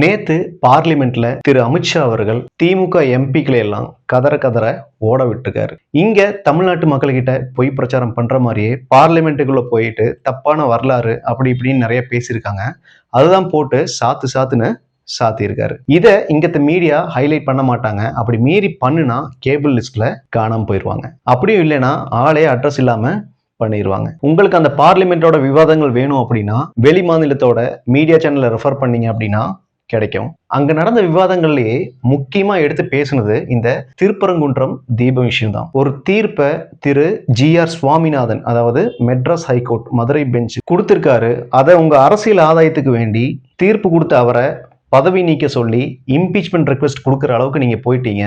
நேத்து பார்லிமெண்ட்ல திரு அமித்ஷா அவர்கள் திமுக எம்பிக்களை எல்லாம் கதற கதற ஓட விட்டுருக்காரு. இங்க தமிழ்நாட்டு மக்கள்கிட்ட பொய் பிரச்சாரம் பண்ற மாதிரியே பார்லிமெண்ட்டுக்குள்ள போயிட்டு தப்பான வரலாறு அப்படி இப்படின்னு நிறைய பேசியிருக்காங்க. அதுதான் போட்டு சாத்து சாத்துன்னு சாத்தியிருக்காரு. இதை இங்கத்த மீடியா ஹைலைட் பண்ண மாட்டாங்க. அப்படி மீறி பண்ணுனா கேபிள் லிஸ்ட்ல காணாம போயிடுவாங்க அப்படியும் இல்லைன்னா ஆளே அட்ரஸ் இல்லாம பண்ணிடுவாங்க உங்களுக்கு அந்த பார்லிமெண்ட்டோட விவாதங்கள் வேணும் அப்படின்னா வெளி மாநிலத்தோட மீடியா சேனலை ரெஃபர் பண்ணீங்க அப்படின்னா கிடைக்கும். அங்க நடந்த விவாதங்கள்லயே முக்கியமா எடுத்து பேசுனது இந்த திருப்பரங்குன்றம் தீப விஷயம் தான் ஒரு தீர்ப்பை திரு ஜி ஆர் சுவாமிநாதன் அதாவது மெட்ராஸ் ஹைகோர்ட் மதுரை பெஞ்ச் கொடுத்திருக்காரு. அதை உங்க அரசியல் ஆதாயத்துக்கு வேண்டி தீர்ப்பு கொடுத்த அவரை பதவி நீக்க சொல்லி இம்பீச்மெண்ட் ரெக்வெஸ்ட் கொடுக்குற அளவுக்கு நீங்க போயிட்டீங்க.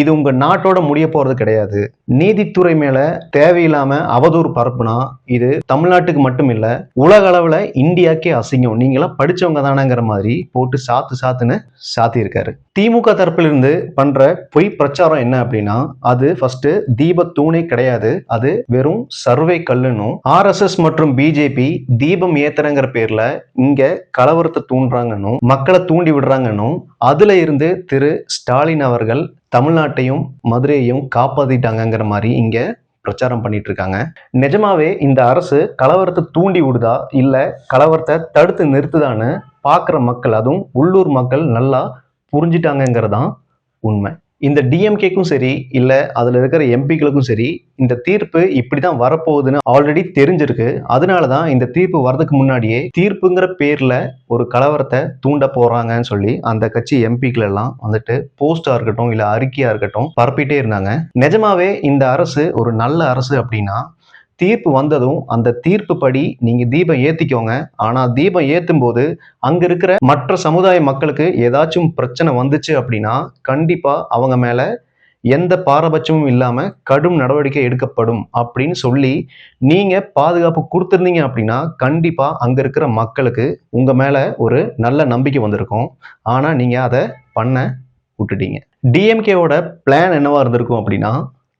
இது உங்க நாட்டோட முடிய போகிறது கிடையாது. நீதித்துறை மேலே தேவையில்லாம அவதூறு பரப்புனா இது தமிழ்நாட்டுக்கு மட்டும் இல்லை உலக அளவில் இந்தியாக்கே அசிங்கம். நீங்களாம் படிச்சவங்க தானேங்கிற மாதிரி போட்டு சாத்து சாத்துன்னு சாத்தியிருக்காரு. திமுக தரப்பிலிருந்து பண்ணுற பண்ற பொய் பிரச்சாரம் என்ன அப்படின்னா அது ஃபர்ஸ்ட் தீப தூணே கிடையாது. அது வெறும் சர்வே கல்லுன்னும். ஆர்எஸ்எஸ் மற்றும் பிஜேபி தீபம் ஏத்துறங்கிற பேர்ல இங்க கலவரத்தை தூண்டுறாங்கன்னு மக்களை தூண்டி விடுறாங்கன்னும் அதுல இருந்து திரு ஸ்டாலின் அவர்கள் தமிழ்நாட்டையும் மதுரையையும் காப்பாற்றிட்டாங்கங்கிற மாதிரி இங்க பிரச்சாரம் பண்ணிட்டு இருக்காங்க நிஜமாவே இந்த அரசு கலவரத்தை தூண்டி விடுதா? இல்ல கலவரத்தை தடுத்து நிறுத்துதான்னு பார்க்குற மக்கள் அதுவும் உள்ளூர் மக்கள் நல்லா புரிஞ்சிட்டாங்கிறதான் உண்மை. இந்த டிஎம்கேக்கும் சரி இல்லை அதில் இருக்கிற எம்பிக்களுக்கும் சரி இந்த தீர்ப்பு இப்படி தான் வரப்போகுதுன்னு ஆல்ரெடி தெரிஞ்சிருக்கு. அதனால தான் இந்த தீர்ப்பு வரதுக்கு முன்னாடியே தீர்ப்புங்கிற பேரில் ஒரு கலவரத்தை தூண்ட போகிறாங்கன்னு சொல்லி அந்த கட்சி எம்பிக்கள் எல்லாம் வந்துட்டு போஸ்டாக இருக்கட்டும் இல்லை அறிக்கையாக இருக்கட்டும் பரப்பிட்டே இருந்தாங்க. நிஜமாவே இந்த அரசு ஒரு நல்ல அரசு அப்படின்னா தீர்ப்பு வந்ததும் அந்த தீர்ப்பு படி நீங்க தீபம் ஏத்திக்கோங்க. ஆனா தீபம் ஏத்தும் போது அங்க இருக்கிற மற்ற சமுதாய மக்களுக்கு ஏதாச்சும் பிரச்சனை வந்துச்சு அப்படின்னா கண்டிப்பா அவங்க மேல எந்த பாரபட்சமும் இல்லாம கடும் நடவடிக்கை எடுக்கப்படும் அப்படின்னு சொல்லி நீங்க பாதுகாப்பு கொடுத்துருந்தீங்க அப்படின்னா கண்டிப்பா அங்க இருக்கிற மக்களுக்கு உங்க மேல ஒரு நல்ல நம்பிக்கை வந்திருக்கும். ஆனா நீங்க அதை பண்ண விட்டுட்டீங்க. டிஎம்கேவோட பிளான் என்னவா இருந்திருக்கும் அப்படின்னா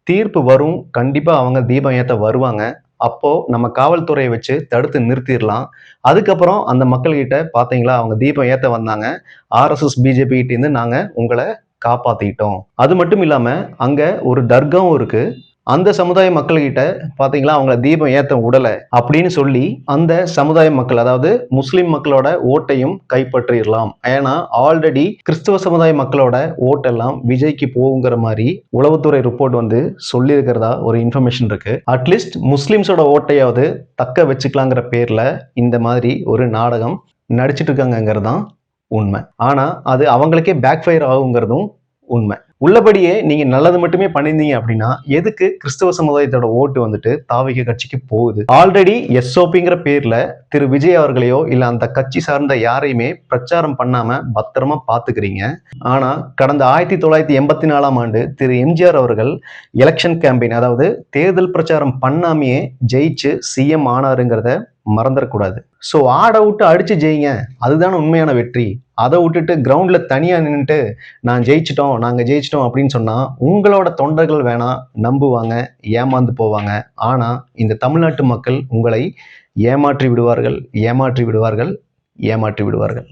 தீர்ப்பு வரும். கண்டிப்பாக அவங்க தீபம் ஏற்ற வருவாங்க. அப்போது நம்ம காவல்துறையை வச்சு தடுத்து நிறுத்திடலாம். அதுக்கப்புறம் அந்த மக்கள்கிட்ட பார்த்தீங்களா அவங்க தீபம் ஏற்ற வந்தாங்க. ஆர்எஸ்எஸ் பிஜேபிகிட்டேருந்து நாங்கள் உங்களை காப்பாற்றிட்டோம் அது மட்டும் இல்லாமல் அங்கே ஒரு தர்காவும் இருக்குது அந்த சமுதாய மக்கள்கிட்ட பார்த்தீங்களா அவங்கள தீபம் ஏற்ற உடலை அப்படின்னு சொல்லி அந்த சமுதாய மக்கள் அதாவது முஸ்லிம் மக்களோட ஓட்டையும் கைப்பற்றிடலாம். ஏன்னா ஆல்ரெடி கிறிஸ்துவ சமுதாய மக்களோட ஓட்டெல்லாம் விஜய்க்கு போகுங்கிற மாதிரி உளவுத்துறை ரிப்போர்ட் வந்து சொல்லியிருக்கிறதா ஒரு இன்ஃபர்மேஷன் இருக்கு. அட்லீஸ்ட் முஸ்லிம்ஸோட ஓட்டையாவது தக்க வச்சுக்கலாங்கிற பேர்ல இந்த மாதிரி ஒரு நாடகம் நடிச்சிட்டு இருக்காங்கங்கிறது தான் உண்மை. ஆனால் அது அவங்களுக்கே பேக் ஃபயர் ஆகுங்கிறதும் உண்மை. உள்ளபடியே நீங்க நல்லது மட்டுமே பண்ணியிருந்தீங்க அப்படின்னா எதுக்கு கிறிஸ்தவ சமுதாயத்தோட ஓட்டு வந்துட்டு தாவிக கட்சிக்கு போகுது? ஆல்ரெடி எஸ்ஓபிங்கிற பேர்ல திரு விஜய் அவர்களையோ இல்ல அந்த கட்சி சார்ந்த யாரையுமே பிரச்சாரம் பண்ணாம பத்திரமா பாத்துக்கிறீங்க ஆனா கடந்த ஆயிரத்தி தொள்ளாயிரத்தி எண்பத்தி நாலாம் ஆண்டு திரு எம்ஜிஆர் அவர்கள் எலெக்ஷன் கேம்பெயின் அதாவது தேர்தல் பிரச்சாரம் பண்ணாமையே ஜெயிச்சு சிஎம் ஆனாருங்கிறத மறந்துடக்கூடாது ஸோ ஆடை விட்டு அடித்து ஜெயிங்க. அதுதான் உண்மையான வெற்றி. அதை விட்டுட்டு கிரவுண்டில் தனியாக நின்றுட்டு நான் ஜெயிச்சிட்டோம் நாங்கள் ஜெயிச்சிட்டோம் அப்படின்னு சொன்னால் உங்களோட தொண்டர்கள் வேணால் நம்புவாங்க ஏமாந்து போவாங்க. ஆனால் இந்த தமிழ்நாட்டு மக்கள் உங்களை ஏமாற்றி விடுவார்கள் ஏமாற்றி விடுவார்கள் ஏமாற்றி விடுவார்கள்.